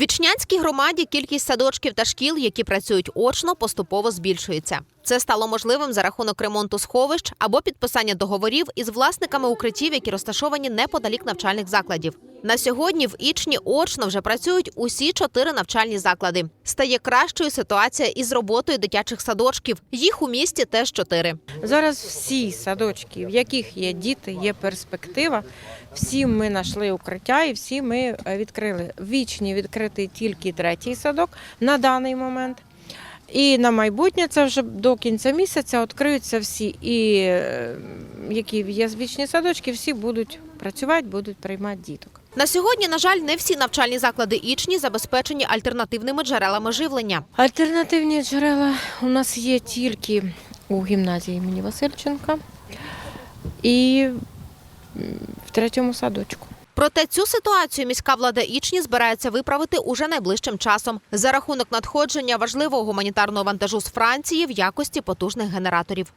Вічнянській громаді кількість садочків та шкіл, які працюють очно, поступово збільшується. Це стало можливим за рахунок ремонту сховищ або підписання договорів із власниками укриттів, які розташовані неподалік навчальних закладів. На сьогодні в Ічні очно вже працюють усі чотири навчальні заклади. Стає кращою ситуація із роботою дитячих садочків. Їх у місті теж чотири. Зараз всі садочки, в яких є діти, є перспектива. Всі ми знайшли укриття і всі ми е, відкрили. Вічні відкритий тільки третій садок на даний момент. І на майбутнє це вже до кінця місяця відкриються всі. І е, які є вічні садочки, всі будуть працювати, будуть приймати діток. На сьогодні, на жаль, не всі навчальні заклади Ічні забезпечені альтернативними джерелами живлення. Альтернативні джерела у нас є тільки у гімназії імені Васильченка і в третьому садочку. Проте цю ситуацію міська влада Ічні збирається виправити уже найближчим часом за рахунок надходження важливого гуманітарного вантажу з Франції в якості потужних генераторів.